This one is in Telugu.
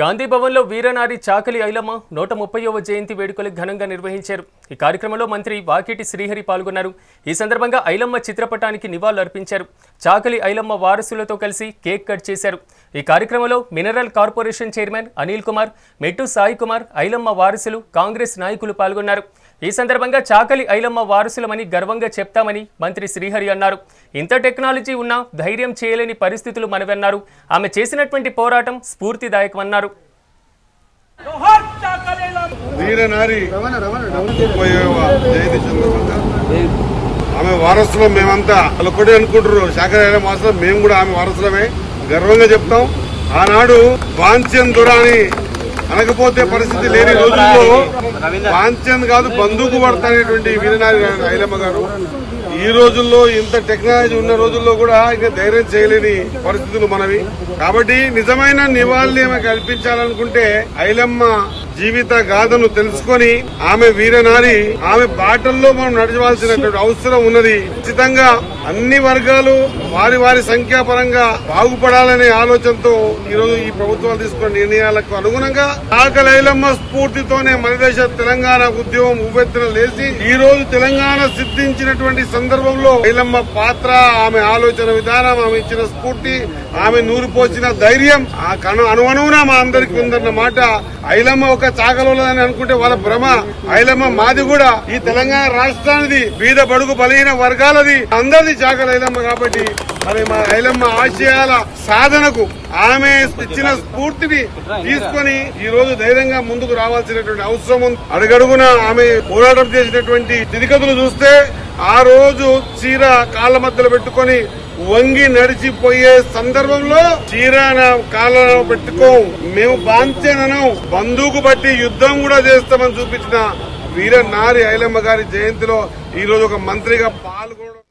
గాంధీ భవన్లో వీరనారి చాకలి ఐలమ్మ నూట ముప్పైవ జయంతి వేడుకలు ఘనంగా నిర్వహించారు. ఈ కార్యక్రమంలో మంత్రి వాకిటి శ్రీహరి పాల్గొన్నారు. ఈ సందర్భంగా ఐలమ్మ చిత్రపటానికి నివాళులర్పించారు చాకలి ఐలమ్మ వారసులతో కలిసి కేక్ కట్ చేశారు. ఈ కార్యక్రమంలో mineral corporation chairman Anil Kumar Mettu Sai Kumar Ailamma వారసులు కాంగ్రెస్ నాయకులు పాల్గొన్నారు. ఈ సందర్భంగా చాకలి ఐలమ్మ వారసులమని గర్వంగా చెప్తామని మంత్రి శ్రీహరి అన్నారు. ఇంత టెక్నాలజీ ఉన్నా ధైర్యం చేయలేని పరిస్థితులు మనవన్నారు. ఆమె చేసినటువంటి పోరాటం స్ఫూర్తిదాయకమన్నారు. ఆమె వారసులం మేమంతా. వాళ్ళు ఒకటే అనుకుంటారు శాఖరాయ వారసులం మేము కూడా ఆమె వారసులమే. గర్వంగా చెప్తాం. ఆనాడు వాంఛన్ దురాని అనకపోతే పరిస్థితి లేని రోజుల్లో వాంఛన్ కాదు బందూకు పడతానేటువంటి వీరనారి ఐలమ్మ గారు. ఈ రోజుల్లో ఇంత టెక్నాలజీ ఉన్న రోజుల్లో కూడా ఇంకా ధైర్యం చేయలేని పరిస్థితులు మనవి. కాబట్టి నిజమైన నివాళి ఆమె కల్పించాలనుకుంటే ఐలమ్మ జీవిత గాథను తెలుసుకొని ఆమె వీరనారి ఆమె బాటల్లో మనం నడచవలసినటువంటి అవసరం ఉన్నది. ఖచ్చితంగా అన్ని వర్గాలు వారి వారి సంఖ్యాపరంగా బాగుపడాలనే ఆలోచనతో ఈ రోజు ఈ ప్రభుత్వాలు తీసుకున్న నిర్ణయాలకు అనుగుణంగా ఆకలైలమ్మ స్ఫూర్తితోనే మన దేశ తెలంగాణ ఉద్యమం ఉవ్వెత్తున లేచి ఈ రోజు తెలంగాణ సిద్ధించినటువంటి సందర్భంలో ఐలమ్మ పాత్ర ఆమె ఆలోచన విధానం ఆమె ఇచ్చిన స్ఫూర్తి ఆమె నూరిపోసిన ధైర్యం ఆ కను అనువనువున మా అందరికీ ఉందన్న మాట ఐలమ్మ ఒక చాకలోదని అనుకుంటే వాళ్ళ భ్రమ. ఐలమ్మ మాది కూడా. ఈ తెలంగాణ రాష్ట్రానిది. బీద బడుగు బలహీన వర్గాలది. అందరిది చాకల ఐలమ్మ కాబట్టి మరి మా ఐలమ్మ ఆశయాల సాధనకు ఆమె ఇచ్చిన స్ఫూర్తిని తీసుకొని ఈ రోజు ధైర్యంగా ముందుకు రావాల్సినటువంటి అవసరం ఉంది. అడుగడుగున ఆమె పోరాటం చేసినటువంటి తిరిగతులు చూస్తే ఆ రోజు చీర కాళ్ళ మధ్యలో పెట్టుకొని వంగి నడిచిపోయే సందర్భంలో చీర నా పెట్టుకో. మేము బాంతేనను బందూకు బట్టి యుద్ధం కూడా చేస్తామని చూపించిన వీర నారి ఐలమ్మ గారి జయంతిలో ఈ రోజు ఒక మంత్రిగా పాల్గొనడం